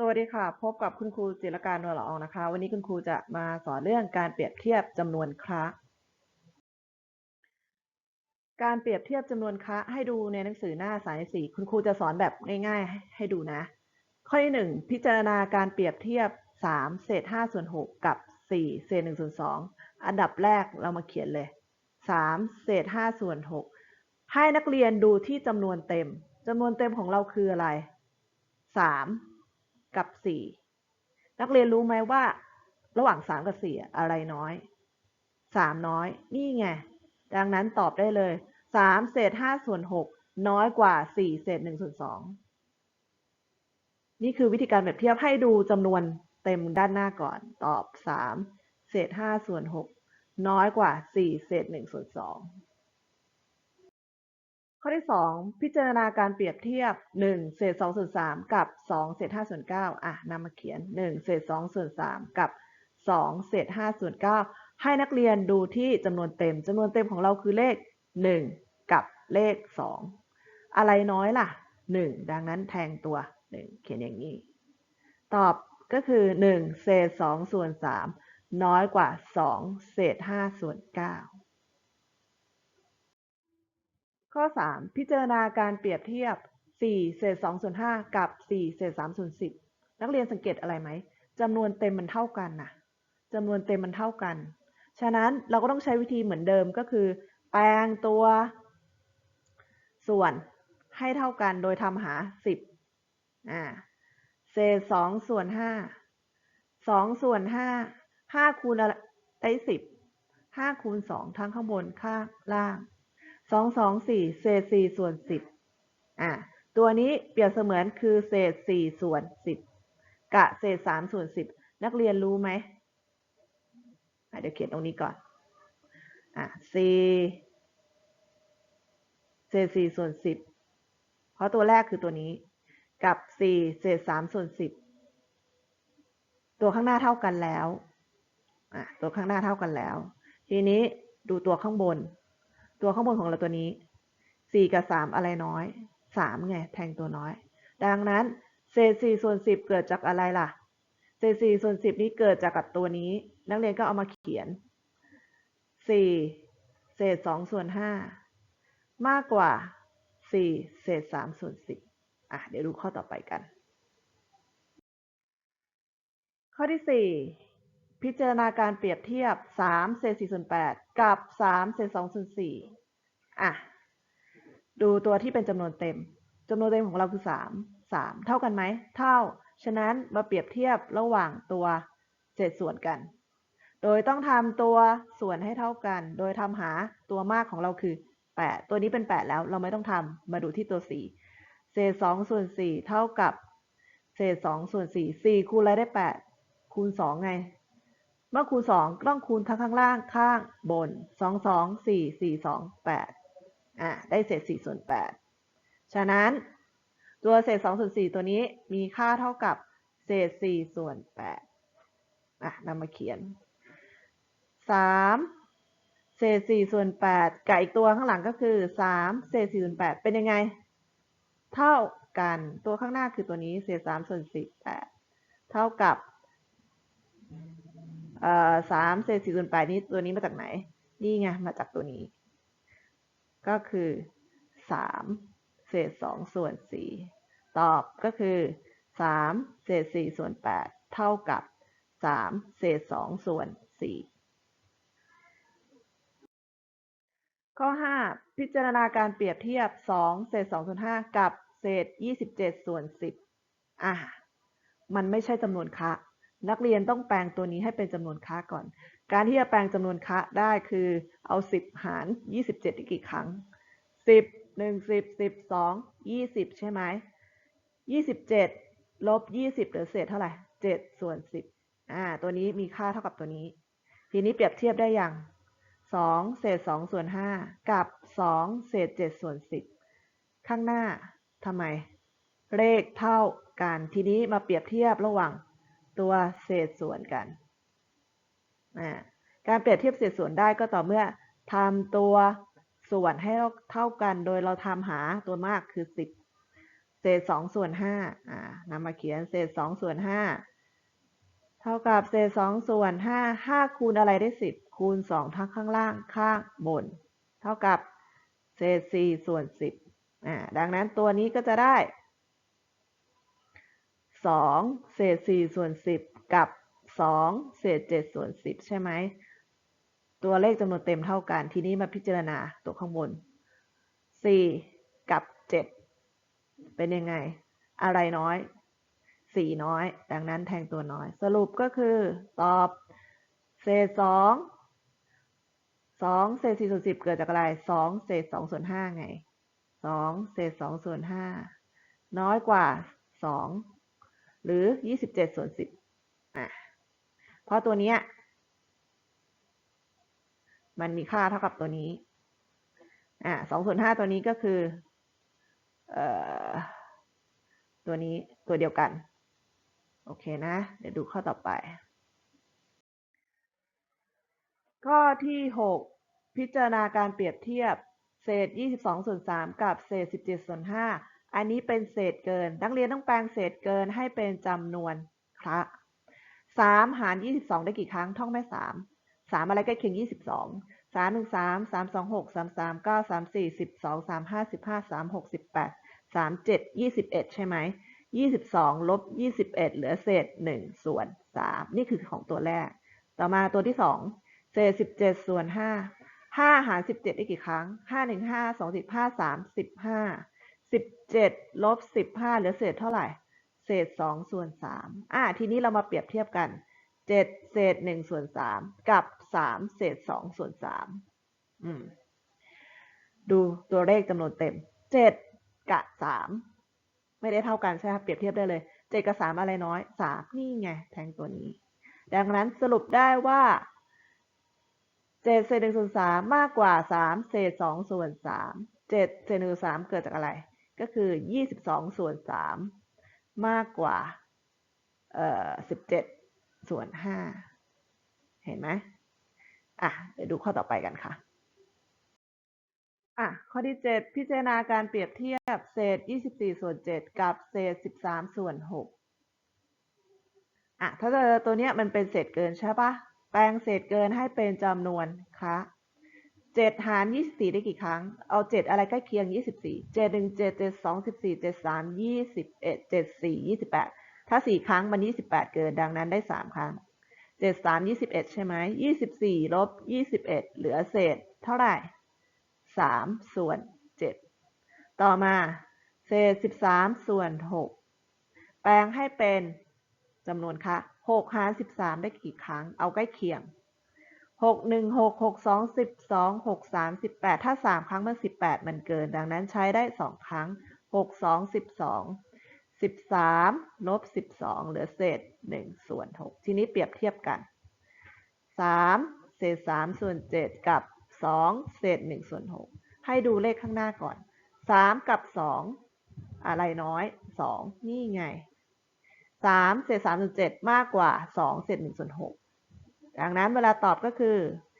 สวัสดีค่ะ พบกับคุณครูจิรการนวลละอองนะคะ วันนี้คุณครูจะมาสอนเรื่องการเปรียบเทียบจำนวนคะการเปรียบเทียบจำนวนคะให้ดูในหนังสือหน้าสายสี่คุณครูจะสอนแบบง่ายๆ ให้ดูนะ ข้อที่หนึ่งพิจารณาการเปรียบเทียบ3เศษ5ส่วน6กับ4เศษ1ส่วน2อันดับแรกเรามาเขียนเลย3เศษ5ส่วน6ให้นักเรียนดูที่จำนวนเต็มจำนวนเต็มของเราคืออะไร3 กับ 4 นักเรียนรู้ไหมว่า ระหว่าง 3 กับ 4 อะไรน้อย 3 น้อย นี่ไง ดังนั้นตอบได้เลย 3 เศษ5ส่วน 6 น้อยกว่า 4 เศษ1ส่วน2นี่คือวิธีการเปรียบเทียบให้ดูจำนวนเต็มด้านหน้าก่อน ตอบ 3 เศษ5ส่วน 6 น้อยกว่า 4 เศษ1ส่วน2 ข้อที่ 2 พิจารณาการเปรียบเทียบ 1 เศษ2ส่วน3กับ 2 เศษ5ส่วน9อะนำมาเขียน 1 เศษ2ส่วน3กับ 2 เศษ5ส่วน9ให้นักเรียนดูที่จำนวนเต็มจำนวนเต็มของเราคือเลข 1 กับเลข 2 อะไรน้อยล่ะ 1 ดังนั้นแทงตัว 1 เขียนอย่างนี้ ตอบก็คือ 1 เศษ2ส่วน3น้อยกว่า 2 เศษ5ส่วน9 ข้อ 3 พิจารณาการเปรียบเทียบ 4 เศษ2ส่วน5กับ 4 เศษ3ส่วน10 นักเรียนสังเกตอะไรไหมจำนวนเต็มมันเท่ากันนะจำนวนเต็มมันเท่ากัน ฉะนั้นเราก็ต้องใช้วิธีเหมือนเดิมก็คือ แปลงตัว ส่วนให้เท่ากันโดยทำหา 10อ่าเศษ2ส่วน5 2ส่วน5 5คูณอะไรได้10 5คูณ2ทั้งข้างบนข้างล่าง สองสองสี่เศษสี่ส่วนสิบอะตัวนี้เปรียบเสมือนคือเศษสี่ส่วนสิบกะเศษสามส่วนสิบนักเรียนรู้ไหมเดี๋ยวเขียนตรงนี้ก่อนอะสี่เศษสี่ส่วนสิบเพราะตัวแรกคือตัวนี้ กับสี่เศษสามส่วนสิบตัวข้างหน้าเท่ากันแล้วอะตัวข้างหน้าเท่ากันแล้ว ทีนี้ดูตัวข้างบน ตัวข้างบนของเราตัวนี้ 4 กับ 3 อะไรน้อย 3 ไง แทงตัวน้อย ดังนั้นเศษ4ส่วน 10 เกิดจากอะไรล่ะ เศษ4ส่วน 10 นี้เกิดจากกับตัวนี้ นักเรียนก็เอามาเขียน 4 เศษ2ส่วน 5 มากกว่า 4 เศษ3ส่วน 10 อะ เดี๋ยวดูข้อต่อไปกัน ข้อที่ 4 พิจารณาการเปรียบเทียบ 3 เศษ4ส่วน 8 กับ3เศษ2ส่วน4อะ ดูตัวที่เป็นจำนวนเต็มจำนวนเต็มของเราคือ3 3เท่ากันไหม เท่า ฉะนั้นมาเปรียบเทียบระหว่างตัวเศษส่วนกัน โดยต้องทำตัวส่วนให้เท่ากัน โดยทำหาตัวมากของเราคือ 8 ตัวนี้เป็น 8 แล้วเราไม่ต้องทำมาดูที่ตัว 4 เศษ2ส่วน4เท่ากับ เศษ2ส่วน4 4คูณอะไรได้ 8 คูณ 2 ไง เมื่อคูณสองต้องคูณทั้งข้างล่างข้างบนสองสองสี่สี่สองแปดอ่าได้เศษสี่ส่วนแปดฉะนั้นตัวเศษสองส่วนสี่ตัวนี้มีค่าเท่ากับเศษสี่ส่วนแปดอะนำมาเขียนสามเศษสี่ส่วนแปดกับอีกตัวข้างหลังก็คือสามเศษสี่ส่วนแปดเป็นยังไง เท่ากันตัวข้างหน้าคือตัวนี้เศษสามส่วนสี่แปดเท่ากับ สามเศษสี่ส่วนแปดนี้ตัวนี้มาจากไหน นี่ไงมาจากตัวนี้ ก็คือสามเศษสองส่วนสี่ตอบก็คือสามเศษสี่ส่วนแปดเท่ากับสามเศษสองส่วนสี่ข้อห้าพิจารณาการเปรียบเทียบสองเศษสองส่วนห้ากับเศษยี่สิบเจ็ดส่วนสิบอะ มันไม่ใช่จำนวนคะ นักเรียนต้องแปลงตัวนี้ให้เป็นจำนวนค่าก่อน การที่จะแปลงจำนวนค่าได้คือเอา 10 หาร 27ได้กี่ครั้ง 10 1 10 12 20 ใช่ไหม 27 ลบ 20เหลือเศษเท่าไหร่ 7 ส่วน 10 อ่า ตัวนี้มีค่าเท่ากับตัวนี้ ทีนี้เปรียบเทียบได้ยัง2 เศษ 2 ส่วน 5 กับ 2 เศษ 7 ส่วน 10 ข้างหน้าทำไม เลขเท่ากัน ทีนี้มาเปรียบเทียบระหว่าง ตัวเศษส่วนกัน การเปรียบเทียบเศษส่วนได้ก็ต่อเมื่อทำตัวส่วนให้เท่ากัน โดยเราทำหาตัวมากคือ 10 เศษสองส่วนห้าอ่านำมาเขียนเศษสองส่วนห้าเท่ากับเศษสองส่วนห้าห้าคูณอะไรได้สิบคูณสองทั้งข้างล่างข้างบน เท่ากับเศษสี่ส่วนสิบอ่าดังนั้นตัวนี้ก็จะได้ สองเศษสี่ส่วนสิบกับสองเศษเจ็ดส่วนสิบใช่ไหมตัวเลขจำนวนเต็มเท่ากัน ทีนี้มาพิจารณาตัวข้างบน4กับ7เป็นยังไง อะไรน้อย4น้อย ดังนั้นแทงตัวน้อย สรุปก็คือตอบเศษ2 2เศษ4ส่วน10เกิดจากอะไร2เศษ2ส่วน5ไง2เศษ2ส่วน5น้อยกว่า2 หรือ 27 ส่วน 10อะเพราะตัวเนี้ยมันมีค่าเท่ากับตัวนี้อ่าสองส่วนห้าตัวนี้ก็คือเอ่อตัวนี้ตัวเดียวกัน โอเคนะ เดี๋ยวดูข้อต่อไป ข้อที่หกพิจารณาการเปรียบเทียบ เศษ 22ส่วน3กับเศษ 17ส่วน5 อันนี้เป็นเศษเกิน นักเรียนต้องแปลงเศษเกินให้เป็นจำนวนคละ3หาร22ได้กี่ครั้ง ท่องแม่3 3อะไรใกล้เคียง22 3 1 3 3 2 6 3 3 9 3 4 12 3 5 15 3 6 18 3 7 21ใช่ไหม22ลบ21เหลือเศษ1ส่วน3นี่คือของตัวแรก ต่อมาตัวที่2เศษ17ส่วน5 5หาร17ได้กี่ครั้ง5 1 5 2 15 3 15 17ลบ15เหลือเศษเท่าไหร่ เศษ2ส่วน3อ่าทีนี้เรามาเปรียบเทียบกัน7เศษ1ส่วน3กับ3เศษ2ส่วน3อืม ดูตัวเลขจำนวนเต็ม7กับ3ไม่ได้เท่ากันใช่ไหมเปรียบเทียบได้เลย7กับ3อะไรน้อย3นี่ไง แทงตัวนี้ ดังนั้นสรุปได้ว่า7เศษ1ส่วน3มากกว่า3เศษ2ส่วน3 7เศษ1ส่วน3เกิดจากอะไร ก็คือ 22 ส่วน 3 มากกว่าเอ่อ17 ส่วน 5 เห็นไหมอะ เดี๋ยวดูข้อต่อไปกันค่ะ อะ ข้อที่ 7 พิจารณาการเปรียบเทียบเศษ 24 ส่วน 7 กับเศษ 13 ส่วน 6 อะ ถ้าเจอตัวเนี้ยมันเป็นเศษเกินใช่ปะแปลงเศษเกินให้เป็นจำนวนคะ 7หาร24ได้กี่ครั้ง เอา7อะไรใกล้เคียง24 7 1 7 7 2 14 7 3 21 7 4 28ถ้า4ครั้งมัน28เกินดังนั้นได้3ครั้ง7 3 21ใช่ไหม24ลบ21เหลือเศษ เท่าไหร่3ส่วน7ต่อมา เศษ13ส่วน6แปลงให้เป็นจำนวนคะ6หาร13ได้กี่ครั้ง เอาใกล้เคียง 6 1 6 6 2 12 6 3 18ถ้า3ครั้งมัน18มันเกิน ดังนั้นใช้ได้2ครั้ง6 2 12 13ลบ12เหลือเศษ1ส่วน6ทีนี้เปรียบเทียบกัน3เศษ3ส่วน7กับ2เศษ1ส่วน6ให้ดูเลขข้างหน้าก่อน3กับ2อะไรน้อย2นี่ไง3เศษ3ส่วน7มากกว่า2เศษ1ส่วน6 ดังนั้นเวลาตอบก็คือ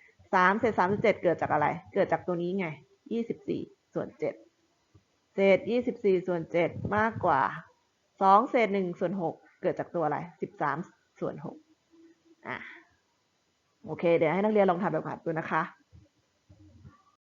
3เศษ3ส่วน7เกิดจากอะไร เกิดจากตัวนี้ไง24ส่วน7เศษ24ส่วน7มากกว่า2เศษ1ส่วน6เกิดจากตัวอะไร13ส่วน6อะโอเค เดี๋ยวให้นักเรียนลองทำแบบฝึกหัดดูนะคะ